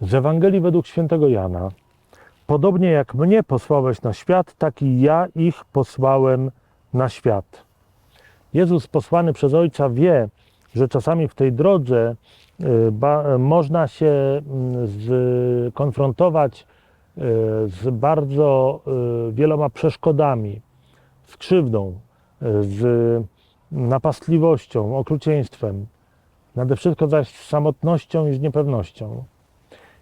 Z Ewangelii według świętego Jana. Podobnie jak mnie posłałeś na świat, tak i ja ich posłałem na świat. Jezus posłany przez Ojca wie, że czasami w tej drodze y, można się mm, skonfrontować y, z bardzo y, wieloma przeszkodami, z krzywdą, z napastliwością, okrucieństwem, nade wszystko zaś z samotnością i z niepewnością.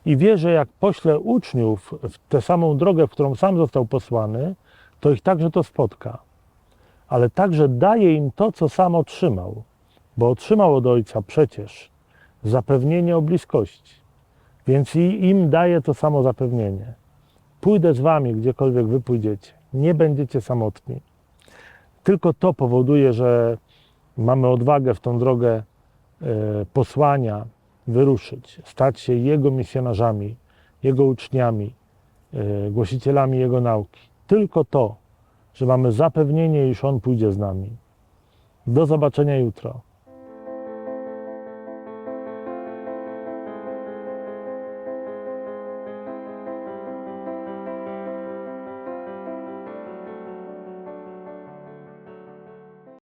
I wie, że jak pośle uczniów w tę samą drogę, w którą sam został posłany, to ich także to spotka. Ale także daje im to, co sam otrzymał, bo otrzymał od Ojca przecież zapewnienie o bliskości. Więc i im daje to samo zapewnienie. Pójdę z wami, gdziekolwiek wy pójdziecie. Nie będziecie samotni. Tylko to powoduje, że mamy odwagę w tą drogę e, posłania wyruszyć, stać się Jego misjonarzami, Jego uczniami, e, głosicielami Jego nauki. Tylko to, że mamy zapewnienie, iż On pójdzie z nami. Do zobaczenia jutro.